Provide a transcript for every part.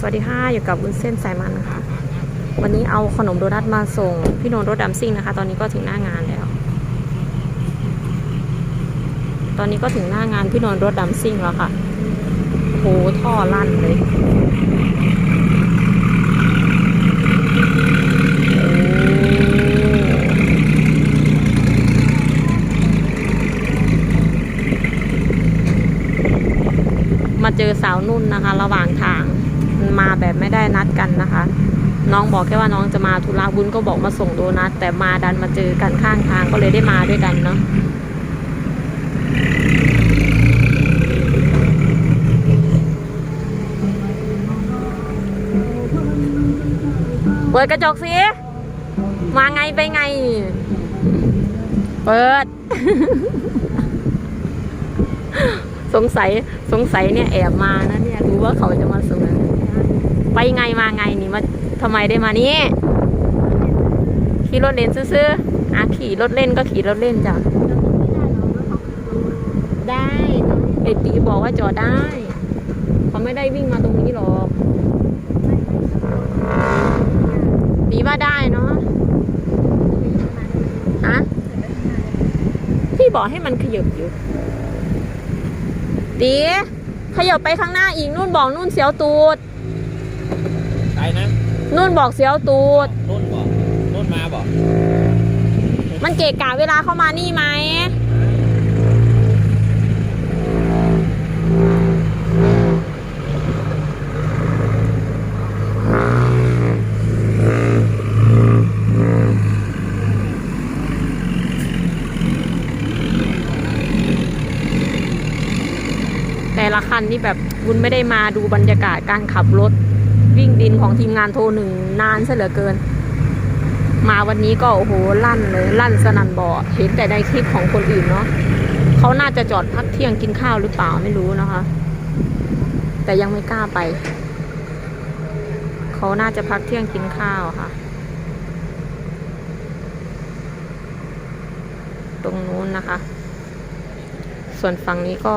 สวัสดีค่ะอยู่กับวุ้นเส้นสายมันนะคะวันนี้เอาขนมโดนัทมาส่ง พี่นนท์รถดำซิ่งนะคะ ตอนนี้ก็ถึงหน้างานแล้ว ตอนนี้ก็ถึงหน้างานพี่นนท์รถดำซิ่งแล้วค่ะโหท่อลั่นเลยมาเจอสาวนุ่นนะคะ ระหว่างทาง มาแบบไม่ได้นัดกันนะคะ น้องบอกแค่ว่าน้องจะมาธุระบุญก็บอกมาส่งโดนัทแต่มาดันมาเจอกันข้างทางก็เลยได้มาด้วยกันเนาะเปิดกระจกสิ มาไงไปไง เปิด สงสัยสงสัยเนี่ยแอบมานะเนี่ยรู้ว่าเขาจะมาส่ง ไปไงมาไงนี่มาทำไมได้มานี่ขี่รถเล่นซื้อๆอะขี่รถเล่นก็ขี่รถเล่นจ้ะได้เอตีบอกว่าจอดได้เขาไม่ได้วิ่งมาตรงนี้หรอกตีว่าได้เนาะฮะพี่บอกให้มันขยับอยู่ตีขยับไปข้างหน้าอีกนู่นบอกนู่นเสียวตูด นะนู่นบอกเสียวตูด นุ่นบอกนุ่นมาบอกมันเกะกะเวลาเข้ามานี่ไหมแต่ละคันนี่แบบบุญไม่ได้มาดูบรรยากาศการขับรถ วิ่งดินของทีมงานโทรหนึ่งนานซะเหลือเกิน มาวันนี้ก็โอ้โหลั่นเลยลั่นสนันบ่อเห็นแต่ในคลิปของคนอื่นเนาะเขาน่าจะจอดพักเที่ยงกินข้าวหรือเปล่าไม่รู้นะคะ แต่ยังไม่กล้าไปเขาน่าจะพักเที่ยงกินข้าวค่ะ ตรงนู้นนะคะ ส่วนฝั่งนี้ก็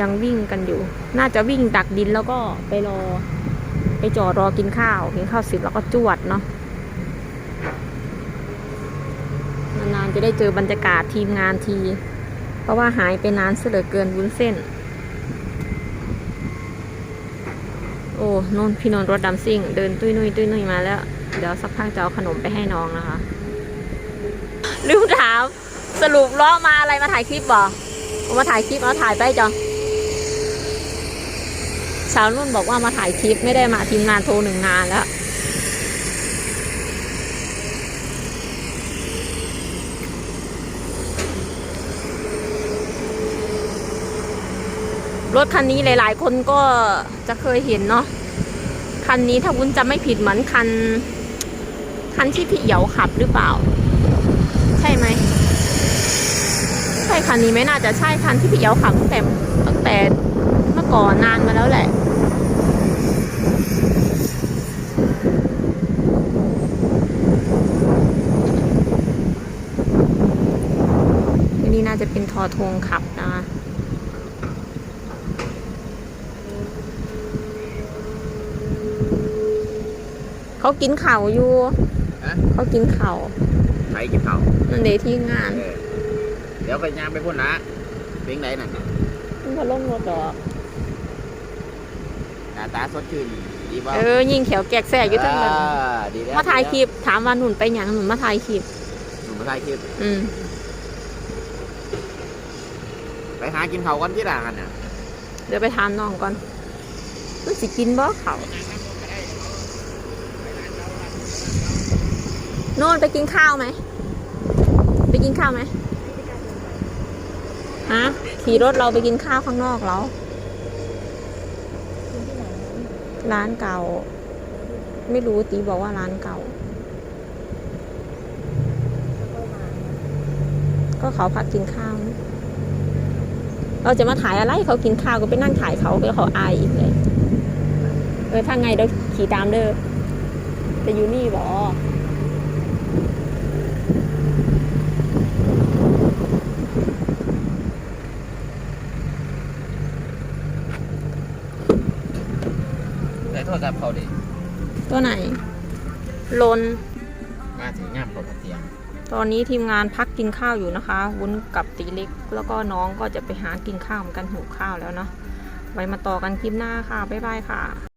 ยังวิ่งกันอยู่ น่าจะวิ่งดักดินแล้วก็ไปรอ ไปจอดรอกินข้าว กินข้าวเสร็จแล้วก็จวดเนาะนานๆจะได้เจอบรรยากาศทีมงานที เพราะว่าหายไปนานเสือเกินวุ้นเส้น โอ้นนพี่นนรถดำซิ่ง เดินตุ้ยนุยตุ้ยนุยมาแล้ว เดี๋ยวสักพักจะเอาขนมไปให้น้องนะคะลืมถามสรุปล้อมาอะไรมาถ่ายคลิปบ่เอมาถ่ายคลิปเอาถ่ายไปจ้ะ สาวนุ่นบอกว่ามาถ่ายคลิปไม่ได้มาทีมงานโทรหนึ่งงานแล้วรถคันนี้หลาย ๆ คนก็จะเคยเห็นเนาะคันนี้ถ้าวุ้นจะไม่ผิดเหมือนคัน คันที่พี่เหยาขับหรือเปล่า ใช่ไหมใช่คันนี้ไม่น่าจะใช่คันที่พี่เหยาขับตั้งแต่ตั้งแต่ ก่อนนานมาแล้วแหละอันนี้น่าจะเป็นทอทงขับนะคะเขากินเข่าวอยู่ฮะเขากินเข่าวใครกินข้าวนั่นเดที่งานเออเดี๋ยวก็ย่างไปพุ่นนะเพียงไหนน่ะมันก็ลงรถดอก หน้าตาสดชื่นดีบ่เออยิงเขียวแกกแสกอยู่ทั้งนั้นอ่าดีแล้วมาถ่ายคลิปถามว่าหนุนไปหยังหนุนมาถ่ายคลิปหนูมาถ่ายคลิปอืมไปหากินข้าวกันที่ร้านกันน่ะเดี๋ยวไปถามน้องก่อนมันสิกินบ่เขาโน่นไปกินข้าวไหม ไปกินข้าวไหมฮะขี่รถเราไปกินข้าวข้างนอกแล้ว ร้านเก่า ไม่รู้ตีบอกว่าร้านเก่า ก็เขาพักกินข้าว เราจะมาถ่ายอะไรเขากินข้าวก็ไปนั่งถ่ายเขาก็เขาอายอีกเลยเออถ้าไงเดี๋ยวขี่ตามเด้อแต่อยู่นี่บอ โทรศัพท์เขาดิตัวไหน ลน มาถึงย่ามเขาเตียงตอนนี้ทีมงานพักกินข้าวอยู่นะคะ วุ้นกับตีเล็ก แล้วก็น้องก็จะไปหากินข้าวเหมือนกันหิวข้าวแล้วเนาะไว้มาต่อกันคลิปหน้าค่ะ บ๊ายบายค่ะ